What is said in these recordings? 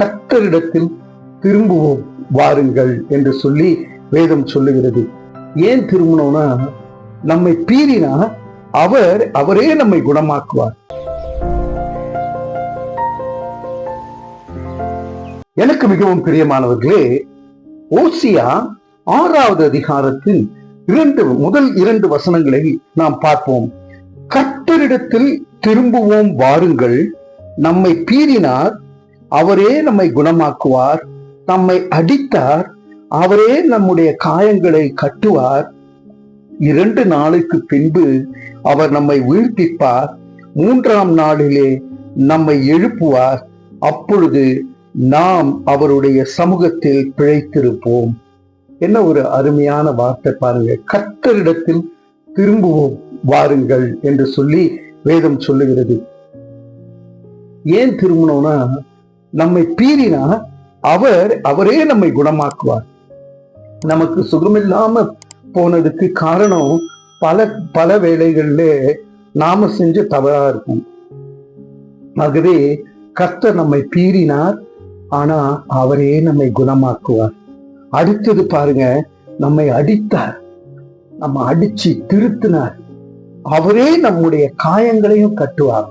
கர்த்தரிடத்தில் திரும்புவோம் வாருங்கள் என்று சொல்லி வேதம் சொல்லுகிறது. ஏன் திரும்பணும்னா நம்மை பீறினா அவர் அவரே நம்மை குணமாக்குவார். எனக்கு மிகவும் பிரியமானவர்களே ஓசியா ஆறாவது அதிகாரத்தில் இரண்டு முதல் இரண்டு வசனங்களை நாம் பார்ப்போம். கர்த்தரிடத்தில் திரும்புவோம் வாருங்கள். நம்மை பீறினார் அவரே நம்மை குணமாக்குவார் நம்மை அடித்தார் அவரே நம்முடைய காயங்களை கட்டுவார். இரண்டு நாளுக்கு பின்பு அவர் நம்மை உயிர்ப்பிப்பார். மூன்றாம் நாளிலே நம்மை எழுப்புவார். அப்பொழுது நாம் அவருடைய சமூகத்தில் பிழைத்திருப்போம். என்ன ஒரு அருமையான வார்த்தை பாருங்க. கத்தரிடத்தில் திரும்புவோம் வாருங்கள் என்று சொல்லி வேதம் சொல்லுகிறது. ஏன் திரும்பணும்னா நம்மை பீறினா அவர் அவரே நம்மை குணமாக்குவார். நமக்கு சுகமில்லாம போனதுக்கு காரணம் பல பல வேலைகள்ல நாம செஞ்ச தவறா இருக்கும். ஆகவே கர்த்தர் நம்மை பீறினார் ஆனா அவரே நம்மை குணமாக்குவார். அடுத்தது பாருங்க நம்மை அடித்தார். நம்ம அடிச்சு திருத்தினார். அவரே நம்முடைய காயங்களையும் கட்டுவார்.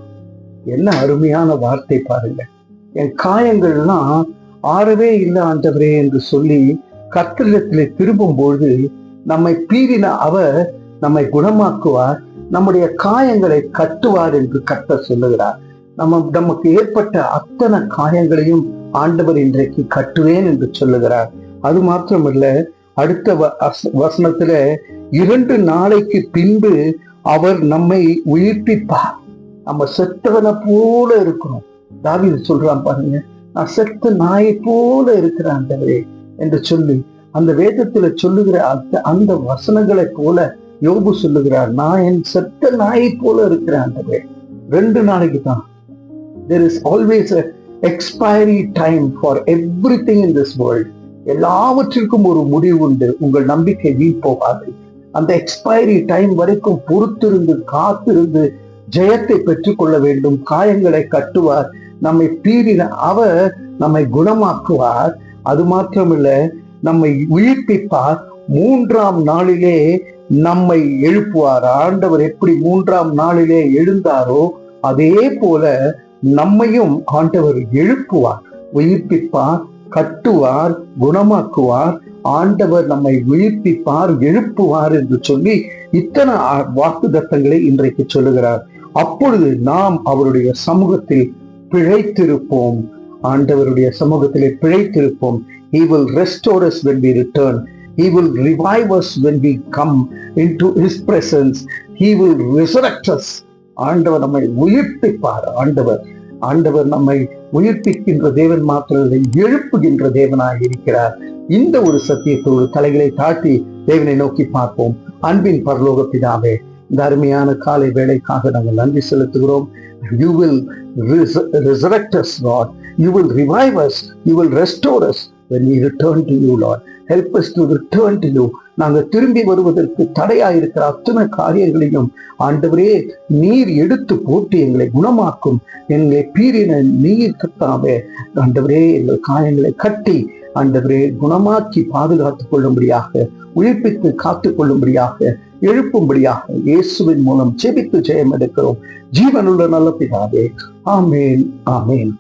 என்ன அருமையான வார்த்தை பாருங்க. என் காயங்கள்லாம் ஆறவே இல்லை ஆண்டவரே என்று சொல்லி கர்தலத்திலே திரும்பும் பொழுது நம்மை பீறின அவர் நம்மை குணமாக்குவார் நம்முடைய காயங்களை கட்டுவார் என்று கட்ட சொல்லுகிறார். நம்ம நமக்கு ஏற்பட்ட அத்தனை காயங்களையும் ஆண்டவர் இன்றைக்கு கட்டுவேன் என்று சொல்லுகிறார். அது மாத்திரமல்ல அடுத்த வ- வச- வசனத்துல இரண்டு நாளைக்கு பின்பு அவர் நம்மை உயிர்ப்பிப்பார். நம்ம செத்தவனை போல இருக்கணும் தாவிது சொல்றான் பாருங்க நான் நாயை போல இருக்கிறேன் ஆண்டவரே என்று சொல்லி அந்த வேதத்துல சொல்லுகிற அந்த அந்த வசனங்களை போல யோபு சொல்லுகிறார் நான் என் செத்த நாயை போல இருக்கிறேன் ஆண்டவரே. ரெண்டு நாளைக்கு தான். There is always expiry time for everything in this world எல்லாவற்றிற்கும் ஒரு முடிவு உண்டு. உங்கள் நம்பிக்கை வீண் போகாது. அந்த எக்ஸ்பைரி டைம் வரைக்கும் பொறுத்திருந்து காத்திருந்து ஜெயத்தை பெற்றுக்கொள்ள வேண்டும். காயங்களை கட்டுவார். நம்மை பீடின அவர் நம்மை குணமாக்குவார். அது மாத்திரமில்ல நம்மை உயிர்ப்பிப்பார். மூன்றாம் நாளிலே நம்மை எழுப்புவார். ஆண்டவர் எப்படி மூன்றாம் நாளிலே எழுந்தாரோ அதே போல நம்மையும் ஆண்டவர் எழுப்புவார். உயிர்ப்பிப்பார் கட்டுவார் குணமாக்குவார். ஆண்டவர் நம்மை உயிர்ப்பிப்பார் எழுப்புவார் என்று சொல்லி இத்தனை வாக்கு தத்தங்களை இன்றைக்கு சொல்லுகிறார். அப்பொழுது நாம் அவருடைய சமூகத்தில் பிழைத்திருப்போம். ஆண்டவருடைய சமூகத்திலே பிழைத்திருப்போம். He will restore us when we return. He will revive us when we come into his presence. He will resurrect us. ஆண்டவர் நம்மை உயிர்ப்பிப்பார். ஆண்டவர் ஆண்டவர் நம்மை உயிர்ப்பிக்கின்ற தேவன் மாத்திரத்தை எழுப்புகின்ற தேவனாக இருக்கிறார். இந்த ஒரு சத்தியத்தோடு தலைகளை தாட்டி தேவனை நோக்கி பார்ப்போம். அன்பின் பரலோக பிதாவே இந்த அருமையான காலை வேலைக்காக நாங்கள் நன்றி செலுத்துகிறோம். You will resurrect us lord. You will revive us. You will restore us when we return to you lord. Help us to return to you. நாங்கள் திரும்பி வருவதற்கு தடையாயிருக்கிற அத்தனை காரியங்களையும் ஆண்டவரே நீர் எடுத்து போட்டு எங்களை குணமாக்கும். எங்களை பீறின நீர் கத்தாவே ஆண்டவரே எங்கள் காயங்களை கட்டி ஆண்டவரே குணமாக்கி பாதுகாத்துக் கொள்ளும்படியாக உயிர்ப்பித்து காத்துக் கொள்ளும்படியாக எழுப்பும்படியாக இயேசுவின் மூலம் ஜெபித்து ஜெயம் எடுக்கிறோம் ஜீவனுள்ள நல்ல பிதாவே ஆமேன் ஆமேன்.